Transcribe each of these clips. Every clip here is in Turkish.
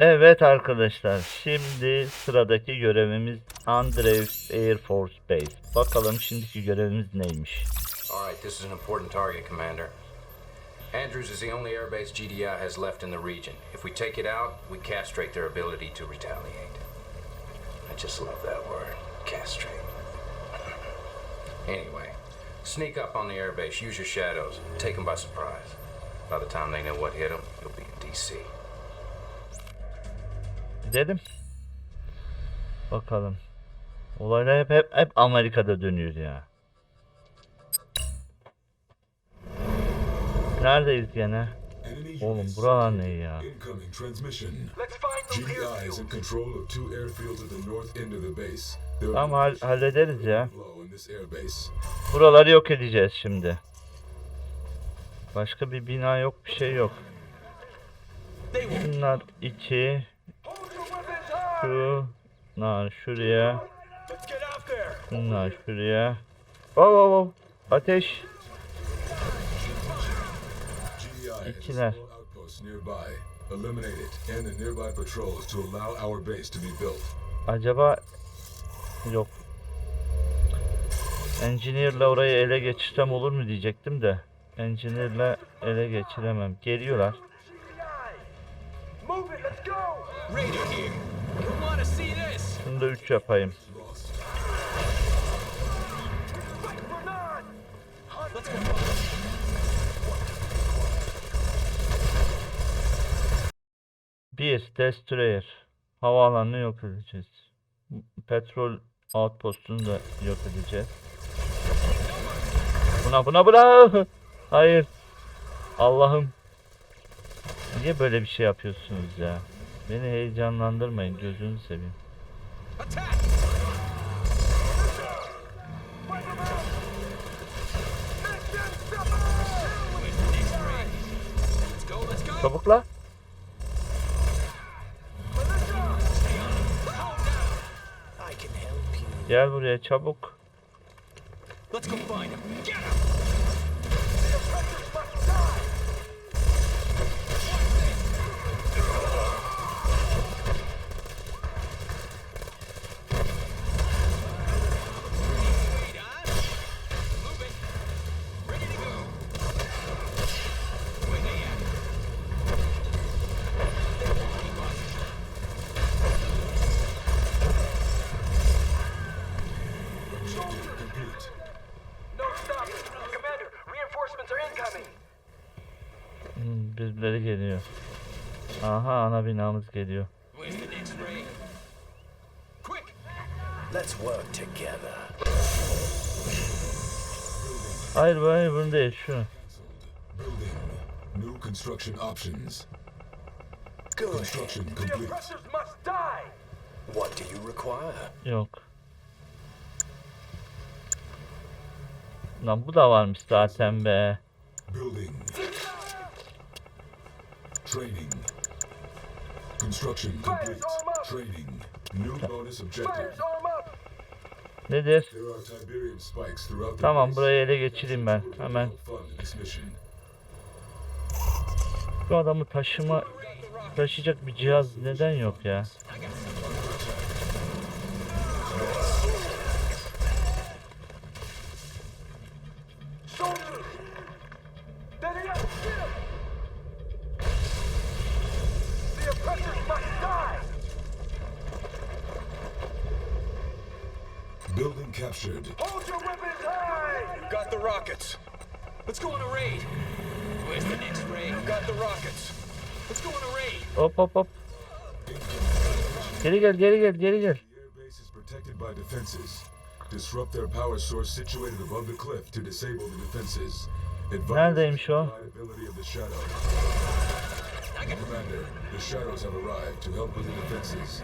Evet arkadaşlar şimdi sıradaki görevimiz Andrews Air Force Base. Bakalım şimdiki görevimiz neymiş? All right, this is an important target, Commander. Andrews is the only airbase GDI has left in the region. If we take it out, we castrate their ability to retaliate. I just love that word, castrate. anyway, sneak up on the airbase, use your shadows, take them by surprise. By the time they know what hit them, you'll be in DC. Gidelim. Bakalım. Olaylar hep, hep, hep Amerika'da dönüyor ya. Neredeyiz gene? Oğlum buralar ne ya? Tamam hall- hallederiz ya. Buraları yok edeceğiz şimdi. Başka bir bina yok, bir şey yok. Bunlar iki, Hold your weapons high. şu, bunlar şuraya, bunlar şuraya. Oh, oh, oh. Ateş. İkiler. small outpost nearby. Eliminate it and the nearby patrols to allow our base to be built. Acaba yok. Engineer'la orayı ele geçirsem olur mu diyecektim de. Engineer'la ele geçiremem. Geliyorlar. Move it. Let's go. Raider here. Şunu da 3 yapayım. Bir Destroyer. Havaalanını yok edeceğiz. Petrol outpost'unu da yok edeceğiz. Buna buna buna. Hayır. Allah'ım. Niye böyle bir şey yapıyorsunuz ya? Beni heyecanlandırmayın gözünü seveyim. Çabukla. Gel buraya çabuk. Let's go find him. Get him! Wait on. Moving. Ready to go. Where they at? Objective complete. No stop. Commander, reinforcements are incoming. Hmm, birileri geliyor. Aha ana binamız geliyor. Hayır hayır bunu değil şu. Building. New construction options. Construction complete. oppressors must die. What do you require? Yok. Lan bu da varmış zaten be. Building. Training. Construction complete. Training. New bonus objective. Nedir? Tamam burayı ele geçireyim ben. Hemen şu adamı taşıma taşıyacak bir cihaz neden yok ya? Building captured. Hold your weapons high. Got the rockets. Let's go on a raid. Where's the next ray? Got the rockets. Let's go on a raid. Hop hop hop. Geri gel geri gel geri gel. The airbase is protected by defenses. Disrupt their power source situated above the cliff to disable the defenses. Neredeymiş o? the ability of the shadow. Commander, the shadows have arrived to help with the defenses.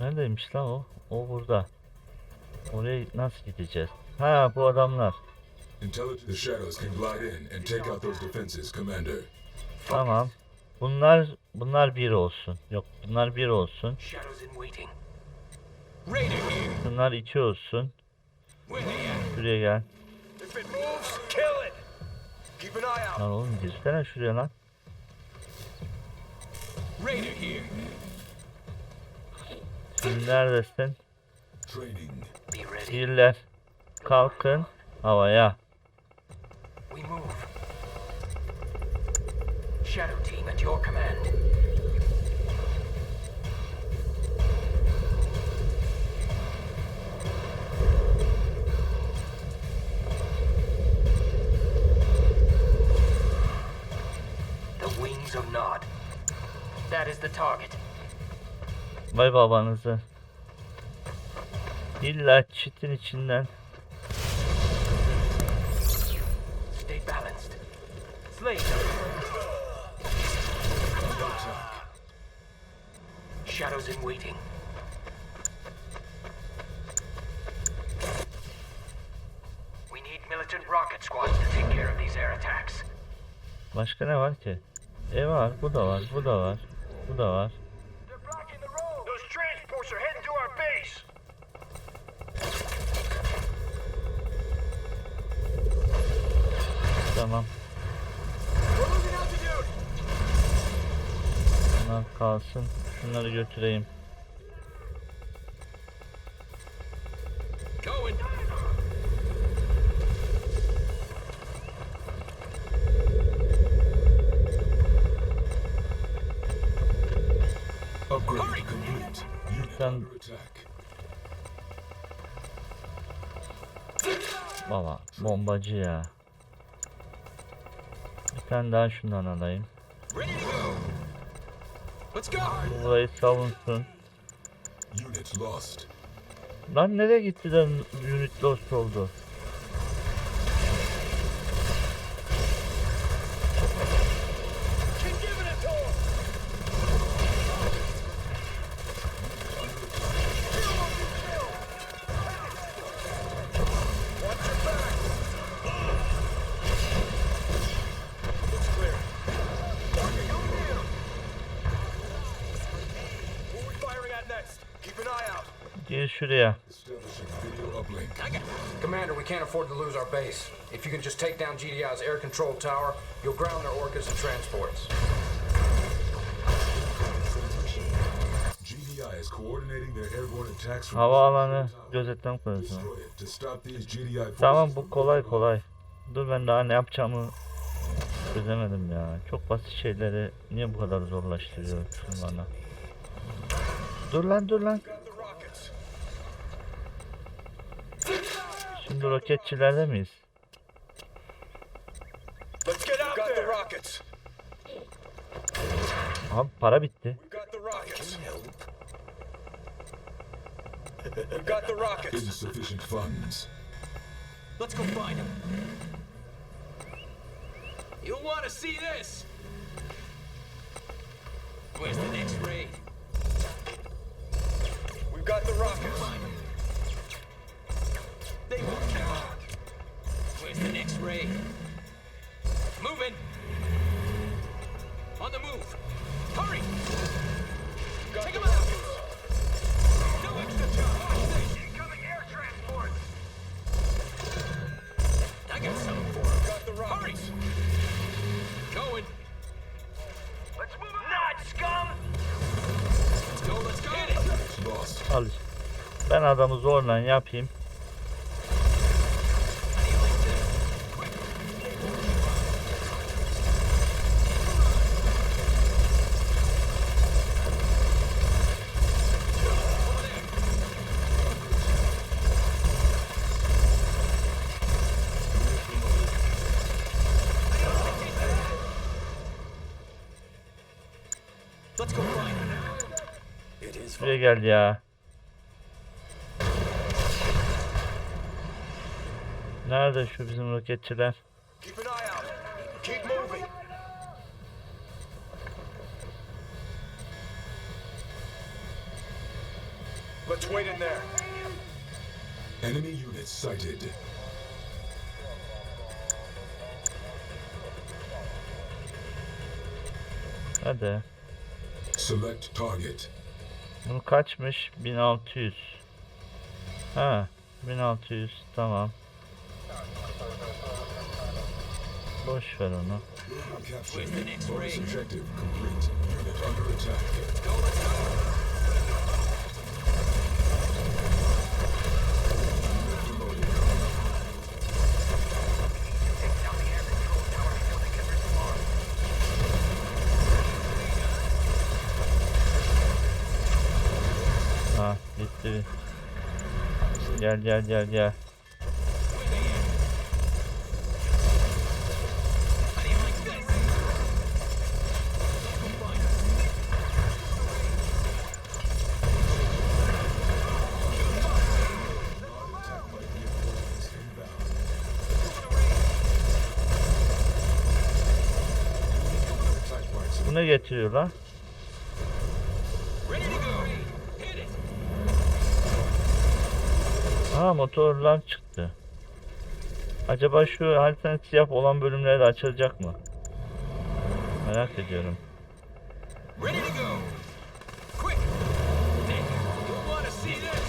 Neredeymiş lan o? O burada. Oraya nasıl gideceğiz? Ha bu adamlar. Intelligent the shadows can glide in and take out those defenses, Commander. Tamam. Bunlar bunlar bir olsun. Yok bunlar bir olsun. Bunlar iki olsun. Şuraya gel. If it moves, kill it. Keep an eye out. Lan oğlum girsene şuraya lan. Şimdi neredesin? Training. Be ready. Birler. Kalkın. Havaya. We move. Shadow team at your command. Vay babanızı. İlla çitin içinden. Stay balanced. Slade. Shadows in waiting. We need militant rocket squads to take care of these air attacks. Başka ne var ki? E var, bu da var, bu da var, bu da var. They're blocking the road. Those transports are heading to our base. Tamam. We're losing altitude. Bunlar kalsın. Şunları götüreyim. Attack. Baba bombacı ya. Bir tane daha şundan alayım. Burayı savunsun. Unit lost. Lan nereye gitti de unit lost oldu? Gir şuraya. Commander, we can't afford to lose our base. If you can just take down GDI's air control tower, you'll ground their orcas and transports. Transmission. GDI is coordinating their airborne attacks from Havaalanı GDI forces Tamam bu kolay kolay. Dur ben daha ne yapacağımı çözemedim ya. Çok basit şeyleri niye bu kadar zorlaştırıyorsun bana? Dur lan dur lan. Got the rockets. Şimdi roketçilerde miyiz? Let's get out there. Got the rockets. Abi para bitti. We got the rockets. We got the rockets. Insufficient funds. Let's go find him. You'll want to see this. Where's the next raid? We've got the rockets. Raid? Moving. On the move. Hurry. Take him out. No extra charge. Incoming air transport. I got something for him. Got the rockets. Going. Let's move. Not scum. Let's go. Let's go. Hit it. Lost. Al. Ben adamı zorla yapayım. Şuraya gel ya. Nerede şu bizim roketçiler? Let's wait in there. Enemy units sighted. Hadi. Select target. Bunu kaçmış? 1600. Ha, 1600 tamam. Boş ver onu. Capture. Bonus objective complete. Unit under attack. Ha gitti. Gel gel gel gel. Ne getiriyor lan? Ready to go. Hit it. Ha motorlar çıktı. Acaba şu haritanın siyah olan bölümleri de açılacak mı? Merak ediyorum. Ready to go. Quick. Nick, you'll want to see this.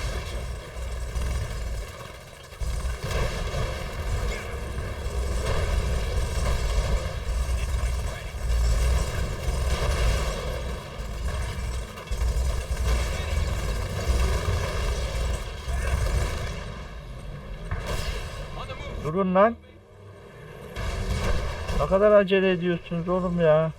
On the move. Durun lan. Ne kadar acele ediyorsunuz oğlum ya.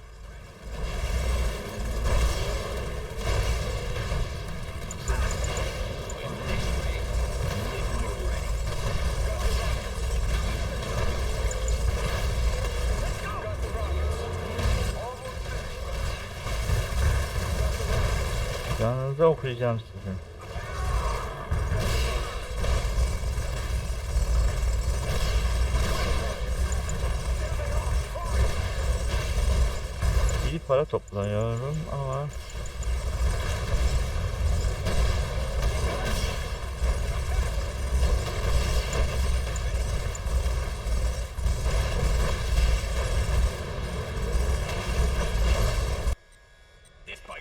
Canınıza okuyacağım sizin. Para topluyorum ama.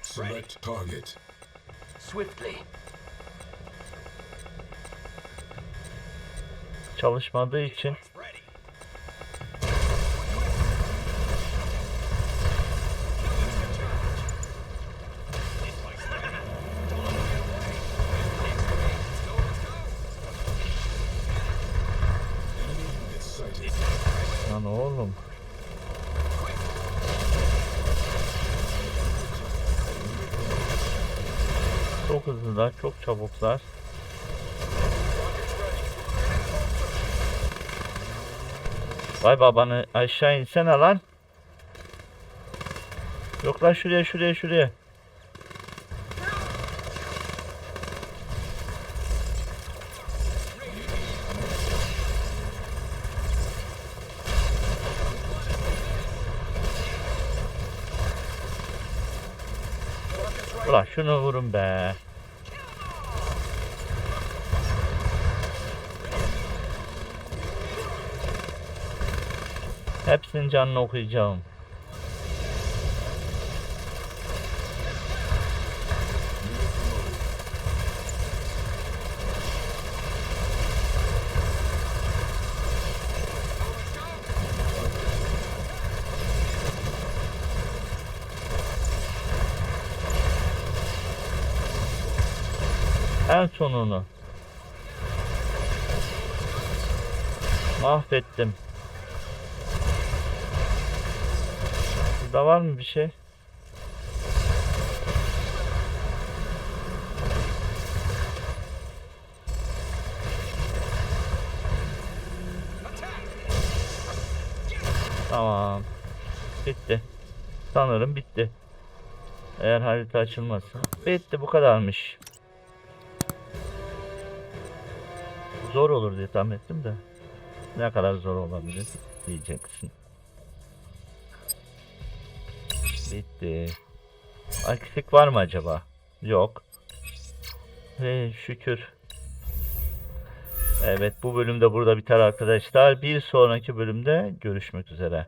Select target. Swiftly. çalışmadığı için Ready. Unit sighted. lan oğlum çok hızlılar, çok çabuklar. Vay babanı aşağı insene lan. Yok lan şuraya şuraya şuraya. Ulan şunu vurun be. Hepsinin canını okuyacağım. En sonunu. Mahvettim. Burada var mı bir şey? Tamam. Bitti. Sanırım bitti. Eğer harita açılmazsa. Bitti bu kadarmış. Zor olur diye tahmin ettim de. Ne kadar zor olabilir diyeceksin. Bitti. Aksilik var mı acaba? Yok. Ve şükür. Evet bu bölümde burada biter arkadaşlar. Bir sonraki bölümde görüşmek üzere.